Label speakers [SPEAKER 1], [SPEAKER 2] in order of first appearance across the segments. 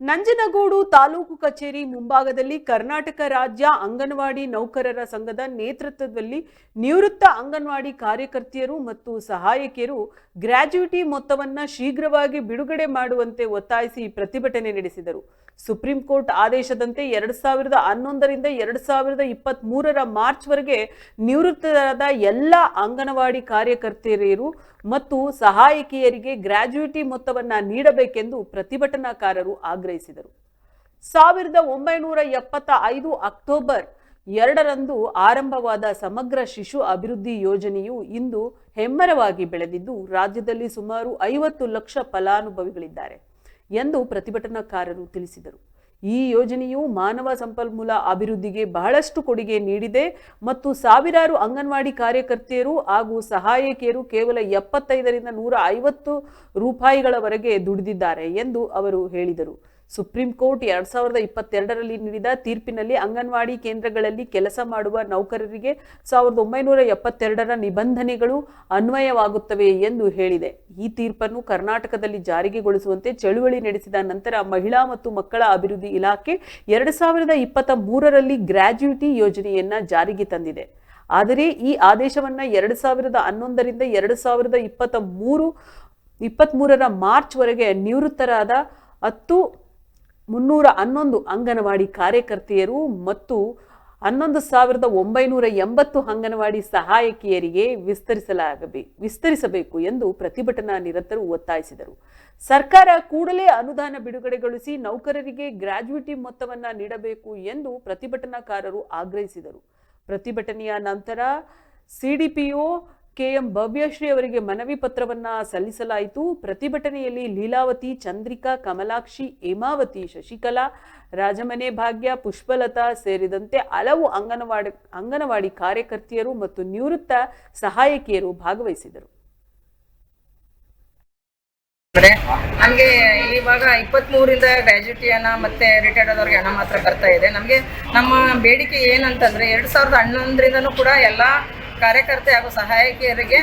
[SPEAKER 1] ನಂಜನಗೂಡು ತಾಲೂಕು ಕಚೇರಿ ಮುಂಭಾಗದಲ್ಲಿ ಕರ್ನಾಟಕ ರಾಜ್ಯ ಅಂಗನವಾಡಿ ನೌಕರರ ಸಂಘದ ನೇತೃತ್ವದಲ್ಲಿ ನಿವೃತ್ತ ಅಂಗನವಾಡಿ ಕಾರ್ಯಕರ್ತೆಯರು ಮತ್ತು ಸಹಾಯಕಿಯರು ಗ್ರಾಜ್ಯುಟಿ ಮೊತ್ತವನ್ನು ಶೀಘ್ರವಾಗಿ ಬಿಡುಗಡೆ ಮಾಡುವಂತೆ ಒತ್ತಾಯಿಸಿ ಪ್ರತಿಭಟನೆ ನಡೆಸಿದರು. ಸುಪ್ರೀಂ ಕೋರ್ಟ್ ಆದೇಶದಂತೆ ಎರಡು ಸಾವಿರದ ಹನ್ನೊಂದರಿಂದ ಎರಡು ಸಾವಿರದ ಇಪ್ಪತ್ತ್ ಮೂರರ ಮಾರ್ಚ್ವರೆಗೆ ನಿವೃತ್ತರಾದ ಎಲ್ಲ ಅಂಗನವಾಡಿ ಕಾರ್ಯಕರ್ತೆಯರು ಮತ್ತು ಸಹಾಯಕಿಯರಿಗೆ ಗ್ರಾಜ್ಯುಯಿಟಿ ಮೊತ್ತವನ್ನು ನೀಡಬೇಕೆಂದು ಪ್ರತಿಭಟನಾಕಾರರು ಆಗ್ರಹಿಸಿದರು. ಸಾವಿರದ ಒಂಬೈನೂರ ಎಪ್ಪತ್ತ ಐದು ಅಕ್ಟೋಬರ್ ಎರಡರಂದು ಆರಂಭವಾದ ಸಮಗ್ರ ಶಿಶು ಅಭಿವೃದ್ಧಿ ಯೋಜನೆಯು ಇಂದು ಹೆಮ್ಮರವಾಗಿ ಬೆಳೆದಿದ್ದು, ರಾಜ್ಯದಲ್ಲಿ ಸುಮಾರು ಐವತ್ತು ಲಕ್ಷ ಫಲಾನುಭವಿಗಳಿದ್ದಾರೆ. ಎಂದು ಪ್ರತಿಭಟನಾಕಾರರು ತಿಳಿಸಿದರು. ಈ ಯೋಜನೆಯು ಮಾನವ ಸಂಪನ್ಮೂಲ ಅಭಿವೃದ್ಧಿಗೆ ಬಹಳಷ್ಟು ಕೊಡುಗೆ ನೀಡಿದೆ ಮತ್ತು ಸಾವಿರಾರು ಅಂಗನವಾಡಿ ಕಾರ್ಯಕರ್ತೆಯರು ಹಾಗೂ ಸಹಾಯಕಿಯರು ಕೇವಲ ಎಪ್ಪತ್ತೈದರಿಂದ ನೂರ ಐವತ್ತು ರೂಪಾಯಿಗಳವರೆಗೆ ದುಡಿದಿದ್ದಾರೆ ಎಂದು ಅವರು ಹೇಳಿದರು. ಸುಪ್ರೀಂ ಕೋರ್ಟ್ ಎರಡ್ ಸಾವಿರದ ಇಪ್ಪತ್ತೆರಡರಲ್ಲಿ ನೀಡಿದ ತೀರ್ಪಿನಲ್ಲಿ ಅಂಗನವಾಡಿ ಕೇಂದ್ರಗಳಲ್ಲಿ ಕೆಲಸ ಮಾಡುವ ನೌಕರರಿಗೆ ಸಾವಿರದ ಒಂಬೈನೂರ ಎಪ್ಪತ್ತೆರಡರ ನಿಬಂಧನೆಗಳು ಅನ್ವಯವಾಗುತ್ತವೆ ಎಂದು ಹೇಳಿದೆ. ಈ ತೀರ್ಪನ್ನು ಕರ್ನಾಟಕದಲ್ಲಿ ಜಾರಿಗೆಗೊಳಿಸುವಂತೆ ಚಳುವಳಿ ನಡೆಸಿದ ನಂತರ ಮಹಿಳಾ ಮತ್ತು ಮಕ್ಕಳ ಅಭಿವೃದ್ಧಿ ಇಲಾಖೆ ಎರಡು ಸಾವಿರದ ಇಪ್ಪತ್ತ ಮೂರರಲ್ಲಿ ಗ್ರಾಜ್ಯುಟಿ ಯೋಜನೆಯನ್ನ ಜಾರಿಗೆ ತಂದಿದೆ. ಆದರೆ ಈ ಆದೇಶವನ್ನು ಎರಡು ಸಾವಿರದ ಹನ್ನೊಂದರಿಂದ ಎರಡು ಸಾವಿರದ ಇಪ್ಪತ್ತ ಮೂರು ಇಪ್ಪತ್ತ್ಮೂರರ ಮಾರ್ಚ್ವರೆಗೆ ನಿವೃತ್ತರಾದ ಹತ್ತು ಮುನ್ನೂರ ಹನ್ನೊಂದು ಅಂಗನವಾಡಿ ಕಾರ್ಯಕರ್ತೆಯರು ಮತ್ತು ಹನ್ನೊಂದು ಸಾವಿರದ ಒಂಬೈನೂರ ಎಂಬತ್ತು ಅಂಗನವಾಡಿ ಸಹಾಯಕಿಯರಿಗೆ ವಿಸ್ತರಿಸಲಾಗಬೇ, ವಿಸ್ತರಿಸಬೇಕು ಎಂದು ಪ್ರತಿಭಟನಾ ನಿರತರು ಒತ್ತಾಯಿಸಿದರು. ಸರ್ಕಾರ ಕೂಡಲೇ ಅನುದಾನ ಬಿಡುಗಡೆಗೊಳಿಸಿ ನೌಕರರಿಗೆ ಗ್ರ್ಯಾಜುಯಿಟಿ ಮೊತ್ತವನ್ನು ನೀಡಬೇಕು ಎಂದು ಪ್ರತಿಭಟನಾಕಾರರು ಆಗ್ರಹಿಸಿದರು. ಪ್ರತಿಭಟನೆಯ ನಂತರ ಸಿಡಿಪಿಒ ಕೆಎಂ ಭವ್ಯಶ್ರೀ ಅವರಿಗೆ ಮನವಿ ಪತ್ರವನ್ನ ಸಲ್ಲಿಸಲಾಯಿತು. ಪ್ರತಿಭಟನೆಯಲ್ಲಿ ಲೀಲಾವತಿ, ಚಂದ್ರಿಕಾ, ಕಮಲಾಕ್ಷಿ, ಹೇಮಾವತಿ, ಶಶಿಕಲಾ, ರಾಜಮನೆ ಭಾಗ್ಯ, ಪುಷ್ಪಲತಾ ಸೇರಿದಂತೆ ಹಲವು ಅಂಗನವಾಡಿ ಅಂಗನವಾಡಿ ಕಾರ್ಯಕರ್ತೆಯರು ಮತ್ತು ನಿವೃತ್ತ ಸಹಾಯಕಿಯರು ಭಾಗವಹಿಸಿದರು.
[SPEAKER 2] ನಮಗೆ ಇವಾಗ ಇಪ್ಪತ್ತ್ಮೂರಿಂದ ಗ್ರ್ಯಾಜುಯಿಟಿ ಹಣ ಮತ್ತೆ ರಿಟೈರ್ಡ್ ಆದವ್ರಿಗೆ ಹಣ ಮಾತ್ರ ಬರ್ತಾ ಇದೆ. ನಮಗೆ ನಮ್ಮ ಬೇಡಿಕೆ ಏನಂತಂದ್ರೆ, ಎರಡ್ ಸಾವಿರದ ಹನ್ನೊಂದರಿಂದನೂ ಕೂಡ ಎಲ್ಲ ಕಾರ್ಯಕರ್ತೆ ಹಾಗೂ ಸಹಾಯಕಿಯರಿಗೆ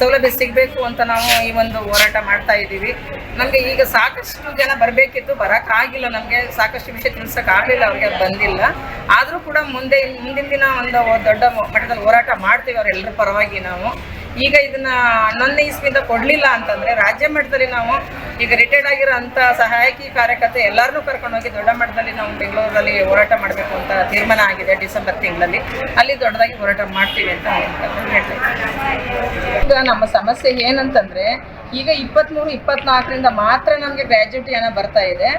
[SPEAKER 2] ಸೌಲಭ್ಯ ಸಿಗಬೇಕು ಅಂತ ನಾವು ಈ ಒಂದು ಹೋರಾಟ ಮಾಡ್ತಾ ಇದ್ದೀವಿ. ನಮಗೆ ಈಗ ಸಾಕಷ್ಟು ಜನ ಬರಬೇಕಿತ್ತು ಬರೋಕ್ಕಾಗಿಲ್ಲ ನಮಗೆ. ಸಾಕಷ್ಟು ವಿಷಯ ತಿಳಿಸೋಕ್ಕಾಗಲಿಲ್ಲ ಅವ್ರಿಗೆ ಅದು ಬಂದಿಲ್ಲ. ಆದರೂ ಕೂಡ ಮುಂದೆ ಮುಂದಿನ ದಿನ ಒಂದು ದೊಡ್ಡ ಮಟ್ಟದಲ್ಲಿ ಹೋರಾಟ ಮಾಡ್ತೀವಿ ಅವರೆಲ್ಲರ ಪರವಾಗಿ ನಾವು. ಈಗ ಇದನ್ನ ಹನ್ನೊಂದನೇ ಇಸ್ವಿಯಿಂದ ಕೊಡಲಿಲ್ಲ ಅಂತಂದ್ರೆ ರಾಜ್ಯ ಮಟ್ಟದಲ್ಲಿ ನಾವು ಈಗ ರಿಟೈರ್ಡ್ ಆಗಿರೋ ಅಂತ ಸಹಾಯಕಿ ಕಾರ್ಯಕರ್ತೆ ಎಲ್ಲರನ್ನೂ ಕರ್ಕೊಂಡೋಗಿ ದೊಡ್ಡ ಮಟ್ಟದಲ್ಲಿ ನಾವು ಬೆಂಗಳೂರಲ್ಲಿ ಹೋರಾಟ ಮಾಡಬೇಕು ಅಂತ ತೀರ್ಮಾನ ಆಗಿದೆ ಡಿಸೆಂಬರ್ ತಿಂಗಳಲ್ಲಿ. ಅಲ್ಲಿ ದೊಡ್ಡದಾಗಿ ಹೋರಾಟ ಮಾಡ್ತೀವಿ ಅಂತ ಹೇಳ್ತಾ ಇದ್ದೀನಿ. ಈಗ ನಮ್ಮ ಸಮಸ್ಯೆ ಏನಂತಂದ್ರೆ ಈಗ ಇಪ್ಪತ್ಮೂರು ಇಪ್ಪತ್ನಾಲ್ಕರಿಂದ ಮಾತ್ರ ನಮಗೆ ಗ್ರ್ಯಾಜುಯಿಟಿ ಹಣ ಬರ್ತಾ ಇದೆ.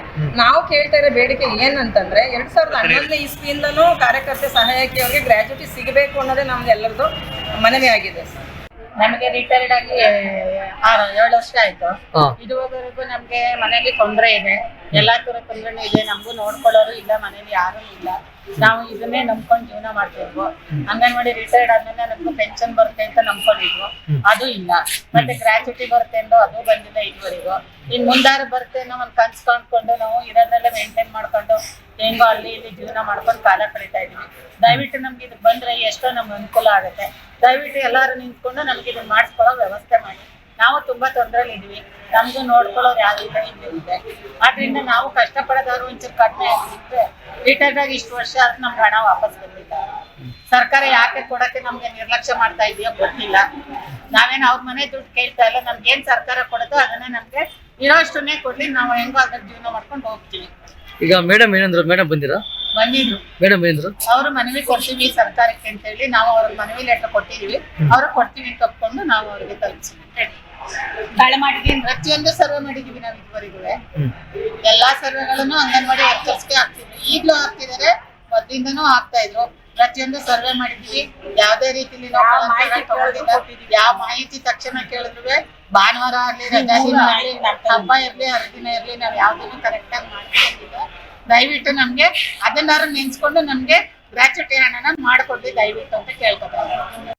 [SPEAKER 2] ನಾವು ಕೇಳ್ತಾ ಇರೋ ಬೇಡಿಕೆ ಏನಂತಂದ್ರೆ ಎರಡ್ ಸಾವಿರದ ಹನ್ನೊಂದನೇ ಇಸ್ವಿಯಿಂದನೂ ಕಾರ್ಯಕರ್ತೆ ಸಹಾಯಕಿಯವರಿಗೆ ಗ್ರ್ಯಾಜುಯಿಟಿ ಸಿಗಬೇಕು ಅನ್ನೋದೇ ನಮ್ಗೆ ಎಲ್ಲರದು ಮನವಿ ಆಗಿದೆ.
[SPEAKER 3] ನಮಗೆ ರಿಟೈರ್ಡ್ ಆಗಿ ಆರು ಏಳು ವರ್ಷ ಆಯ್ತು. ಇದುವರೆಗೂ ನಮ್ಗೆ ಮನೇಲಿ ತೊಂದರೆ ಇದೆ. ಎಲ್ಲಾ ತರ ತೊಂದರೆನೂ ಇದೆ. ನಮಗೂ ನೋಡ್ಕೊಳ್ಳೋರು ಇಲ್ಲ ಮನೇಲಿ ಯಾರು ಇಲ್ಲ. ನಾವು ಇದನ್ನೇ ನಂಬ್ಕೊಂಡು ಜೀವನ ಮಾಡ್ತಿದ್ವು. ಅಂಗನವಾಡಿ ರಿಟೈರ್ಡ್ ಆದ್ಮೇಲೆ ನಮ್ಗೆ ಪೆನ್ಷನ್ ಬರುತ್ತೆ ಅಂತ ನಂಬ್ಕೊಂಡಿದ್ವು. ಅದು ಇಲ್ಲ. ಮತ್ತೆ ಗ್ರಾಚ್ಯುಟಿ ಬರುತ್ತೆ ಅಂದು ಅದು ಬಂದಿಲ್ಲ ಇದುವರೆಗೂ. ಇನ್ ಮುಂದಾರು ಬರುತ್ತೆ ಅನ್ನೋ ಒಂದು ಕನ್ಸ್ ಕಾಣ್ಕೊಂಡು ನಾವು ಇರೋದ್ರಲ್ಲೇ ಮೇಂಟೈನ್ ಮಾಡ್ಕೊಂಡು ಹೆಂಗೋ ಅಲ್ಲಿ ಇಲ್ಲಿ ಜೀವನ ಮಾಡ್ಕೊಂಡು ಕಾಲ ಕಳೀತಾ ಇದೀವಿ ದಯವಿಟ್ಟು ನಮ್ಗೆ ಇದು ಬಂದ್ರೆ ಎಷ್ಟೋ ನಮ್ಗೆ ಅನುಕೂಲ ಆಗುತ್ತೆ. ದಯವಿಟ್ಟು ಎಲ್ಲಾರು ನಿಂತ್ಕೊಂಡು ನಮ್ಗೆ ಇದನ್ನ ಮಾಡಿಸ್ಕೊಳ್ಳೋ ವ್ಯವಸ್ಥೆ ಮಾಡಿ. ನಾವು ತುಂಬಾ ತೊಂದರೆಲಿ ಇದೀವಿ ನಮ್ದು ನೋಡ್ಕೊಳ್ಳೋರು ಯಾರು ಇಲ್ಲ ಇಲ್ಲಿ ಇದೆ. ಆದ್ರಿಂದ ನಾವು ಕಷ್ಟಪಡೋದಾದ್ರು ಒಂಚೂರು ಕಡಿಮೆ ಆಗಿದ್ರೆ ರಿಟೈರ್ಡ್ ಆಗಿ ಇಷ್ಟು ವರ್ಷ ಆದ್ರೆ ನಮ್ಗೆ ಹಣ ವಾಪಸ್ ಬಂದಿಲ್ಲ ಸರ್ಕಾರ ಯಾಕೆ ಕೊಡಕ್ಕೆ ನಮ್ಗೆ ನಿರ್ಲಕ್ಷ್ಯ ಮಾಡ್ತಾ ಇದೆಯೋ ಗೊತ್ತಿಲ್ಲ. ನಾವೇನು ಅವ್ರ ಮನೆ ದುಡ್ಡು ಕೇಳ್ತಾ ಇಲ್ಲ. ನಮ್ಗೆ ಏನ್ ಸರ್ಕಾರ ಕೊಡುತ್ತೋ ಅದನ್ನೇ ನಮ್ಗೆ ಇರೋಷ್ಟನ್ನೇ ಕೊಡ್ಲಿ. ನಾವು ಹೆಂಗೋ ಅದ್ರ ಜೀವನ ಮಾಡ್ಕೊಂಡು ಹೋಗ್ತೀವಿ.
[SPEAKER 4] ಈಗ ಮೇಡಮ್ ಏನಂದ್ರು ಮೇಡಮ್ ಬಂದಿರಾ?
[SPEAKER 3] ಬಂದಿದ್ರು.
[SPEAKER 4] ಮೇಡಮ್
[SPEAKER 3] ಅವರು ಮನವಿ ಕೊಡ್ತೀವಿ ಸರ್ಕಾರಕ್ಕೆ ಅಂತ ಹೇಳಿ ನಾವು ಅವ್ರ ಮನವಿ ಲೆಟರ್ ಕೊಟ್ಟಿದೀವಿ ಅವ್ರಿಗೆ ಕೊಡ್ತೀವಿ ಅಂತ ಒಪ್ಕೊಂಡು ನಾವು ಅವ್ರಿಗೆ ತಲುಪಿಸಿದ್ವಿ. ಕಳೆ ಮಾಡಿದೀವಿ ಪ್ರತಿಯೊಂದು ಸರ್ವೆ ಮಾಡಿದೀವಿ ನಾವು ಇದುವರೆಗೂ ಎಲ್ಲಾ ಸರ್ವೆಗಳನ್ನು ಅಂಗನವಾಡಿ ವರ್ಕರ್ಸ್ಗೆ ಹಾಕ್ತಿದ್ವಿ. ಈಗ್ಲೂ ಹಾಕ್ತಿದಾರೆ ಮೊದ್ಲಿಂದನೂ ಆಗ್ತಾ ಇದ್ರು. ಪ್ರತಿಯೊಂದು ಸರ್ವೆ ಮಾಡಿದೀವಿ ಯಾವ್ದೇ ರೀತಿಲಿ ಯಾವ ಮಾಹಿತಿ ತಕ್ಷಣ ಕೇಳಿದ್ರು ಭಾನುವಾರ ಆಗ್ಲಿ ರಜಾ ದಿನ ಆಗ್ಲಿ ಹಬ್ಬ ಇರ್ಲಿ ಹರಿದಿನ ಇರ್ಲಿ ನಾವ್ ಯಾವ್ದನ್ನು ಕರೆಕ್ಟ್ ಆಗಿ ಮಾಡ್ಕೊಂಡಿಲ್ಲ ದಯವಿಟ್ಟು ನಮ್ಗೆ ಅದನ್ನಾರು ನೆನ್ಸ್ಕೊಂಡು ನಮಗೆ ಗ್ರಾಚ್ಯುಟಿ ಹಣನ ಮಾಡ್ಕೊಡ್ಲಿ ದಯವಿಟ್ಟು ಅಂತ ಕೇಳ್ಕೊತಾರೆ